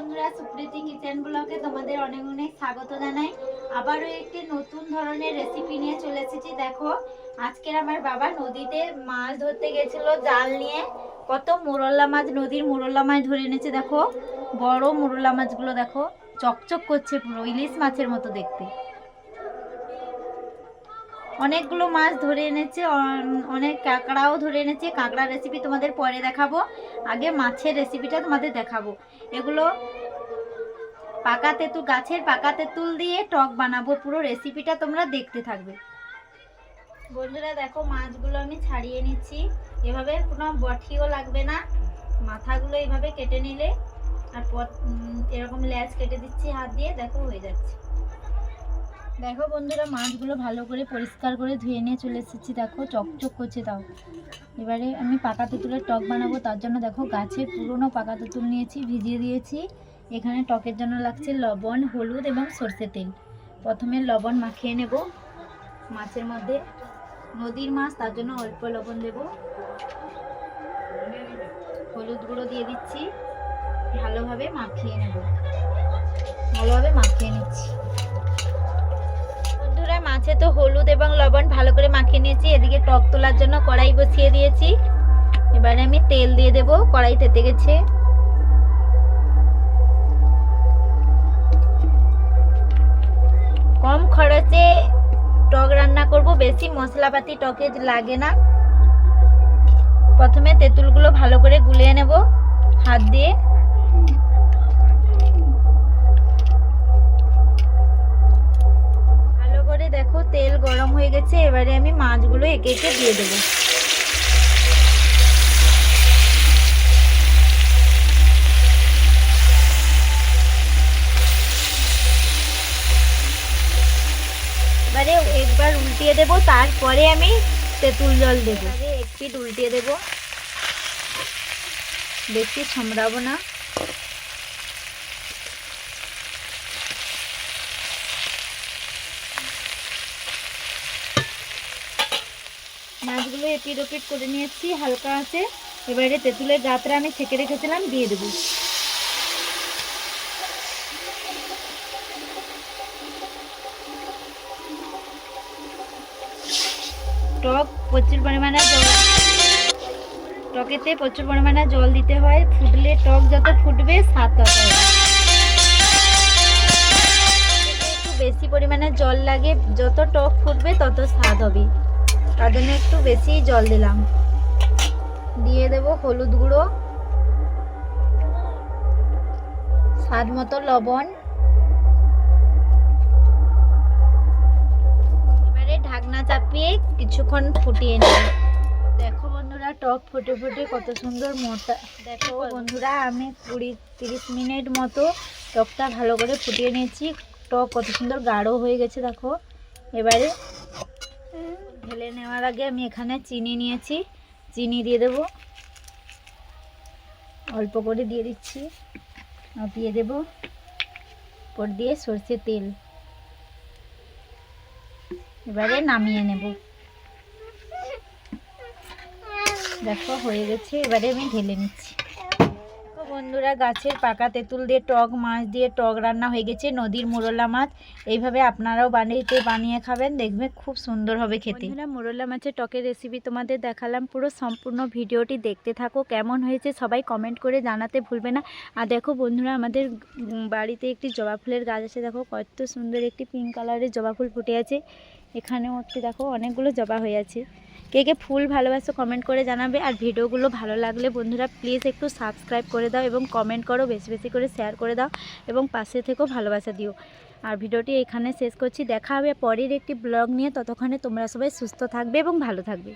বন্ধুরা, সুপ্রীতি কিচেন ব্লগে তোমাদের অনেক অনেক স্বাগত জানাই। আবারও একটি নতুন ধরনের রেসিপি নিয়ে চলে এসেছি। দেখো, আজকের আমার বাবা নদীতে মাছ ধরতে গেছিল জাল নিয়ে। কত মোরল্লা মাছ, নদীর মোরল্লা মাছ ধরে এনেছে, দেখো। বড় মোরল্লা মাছগুলো, দেখো, চকচক করছে পুরো, ইলিশ মাছের মতো দেখতে। অনেকগুলো মাছ ধরে এনেছে, অন- অনেক কাঁকড়াও ধরে এনেছে। কাঁকড়া রেসিপি তোমাদের পরে দেখাবো। আগে মাছের রেসিপিটা তোমাদের দেখাবো। এগুলো পাকা তেঁতুল গাছের পাকা তেঁতুল দিয়ে টক বানাবো। পুরো রেসিপিটা তোমরা দেখতে থাকবে। বন্ধুরা, দেখো, মাছগুলো আমি ছাড়িয়ে নিচ্ছি। এভাবে কোনো বঠিও লাগবে না। মাথাগুলো এইভাবে কেটে নিলে, আর এরকম ল্যাচ কেটে দিচ্ছি হাত দিয়ে, দেখো, হয়ে যাচ্ছে। দেখো বন্ধুরা, মাছগুলো ভালো করে পরিষ্কার করে ধুয়ে নিয়ে চলে এসেছি। দেখো, চকচক করছে তাও। এবারে আমি পাকা তেঁতুলের টক বানাবো, তার জন্য দেখো গাছে পুরনো পাকা তেঁতুল নিয়েছি, ভিজিয়ে দিয়েছি। এখানে টকের জন্য লাগছে লবণ, হলুদ এবং সর্ষে তেল। প্রথমে লবণ মাখিয়ে নেব। মাছের মধ্যে নদীর মাছ, তার জন্য অল্প লবণ দেব। হলুদ গুঁড়ো দিয়ে দিচ্ছি। ভালোভাবে মাখিয়ে নেব। ভালোভাবে মাখিয়ে নিচ্ছি। মাছে তো হলুদ এবং লবণ ভালো করে মাখিয়ে নিয়েছি। এদিকে টক তোলার জন্য কড়াই বসিয়ে দিয়েছি। এবারে আমি তেল দিয়ে দেব, কড়াই তেতে গেছে। কম খরচে টক রান্না করব, বেশি মশলাপাতি টকে লাগে না। প্রথমে তেঁতুলগুলো ভালো করে গুলিয়ে নেব, হাত দিয়ে। গরম হয়ে গেছে, এবারে আমি মাছগুলো একে একে দিয়ে দেবো। এবারে একবার উল্টিয়ে দেবো, তারপরে আমি তেঁতুল জল দেবো। আগে এক পিঠ উল্টিয়ে দেবো। বেশি ছমড়াবো না। মাছগুলো এপিট ওপিট করে নিয়েছি, হালকা আছে। এবারে তেঁতুলের গাতরা আমি ছেঁকে রেখেছিলাম, দিয়ে দেবো। টক প্রচুর পরিমাণে জল টকেতে প্রচুর পরিমাণে জল দিতে হয়। ফুটলে টক যত ফুটবে, স্বাদ তত একটু বেশি পরিমাণে জল লাগে, যত টক ফুটবে, তত স্বাদ হবে। তার জন্য একটু বেশি জল দিলাম। দিয়ে দেব হলুদ গুঁড়ো স্বাদ মতো লবণ। এবারে ঢাকনা চাপিয়ে কিছুক্ষণ ফুটিয়ে নেব। দেখো বন্ধুরা টক ফুটে ফুটে কত সুন্দর মোটা। দেখো বন্ধুরা আমি কুড়ি তিরিশ মিনিট মতো টকটা ভালো করে ফুটিয়ে নিয়েছি। টক কত সুন্দর গাঢ় হয়ে গেছে দেখো। এবারে ঢেলে নেওয়ার আগে আমি এখানে চিনি নিয়েছি। চিনি দিয়ে দেব। অল্প করে দিয়ে দিচ্ছি। দিয়ে দেব। পর দিয়ে সর্ষে তেল। এবারে নামিয়ে নেব। দেখো, হয়ে গেছে। এবারে আমি ঢেলে নিচ্ছি। বন্ধুরা, গাছের পাকা তেঁতুল দিয়ে টক, মাছ দিয়ে টক রান্না হয়ে গেছে নদীর মোরলা মাছ। এইভাবে আপনারাও বানিয়ে বানিয়ে খাবেন, দেখবে খুব সুন্দর হবে খেতে। মোরলা মাছের টকের রেসিপি তোমাদের দেখালাম, পুরো সম্পূর্ণ ভিডিওটি দেখতে থাকো, কেমন হয়েছে সবাই কমেন্ট করে জানাতে ভুলবে না। আর দেখো বন্ধুরা, আমাদের বাড়িতে একটি জবা ফুলের গাছ আছে, দেখো কত সুন্দর একটি পিঙ্ক কালারের জবা ফুল ফুটে আছে। এখানেও একটি, দেখো অনেকগুলো জবা হয়ে আছে। কে কে ফুল ভালোবাসো কমেন্ট করে জানাবে। আর ভিডিওগুলো ভালো লাগলে বন্ধুরা প্লিজ একটু সাবস্ক্রাইব করে দাও এবং কমেন্ট করো, বেশি বেশি করে শেয়ার করে দাও এবং পাশে থেকেও ভালোবাসা দিও। আর ভিডিওটি এখানে শেষ করছি। দেখা হবে পরের একটি ব্লগ নিয়ে। ততক্ষণে তোমরা সবাই সুস্থ থাকবে এবং ভালো থাকবে।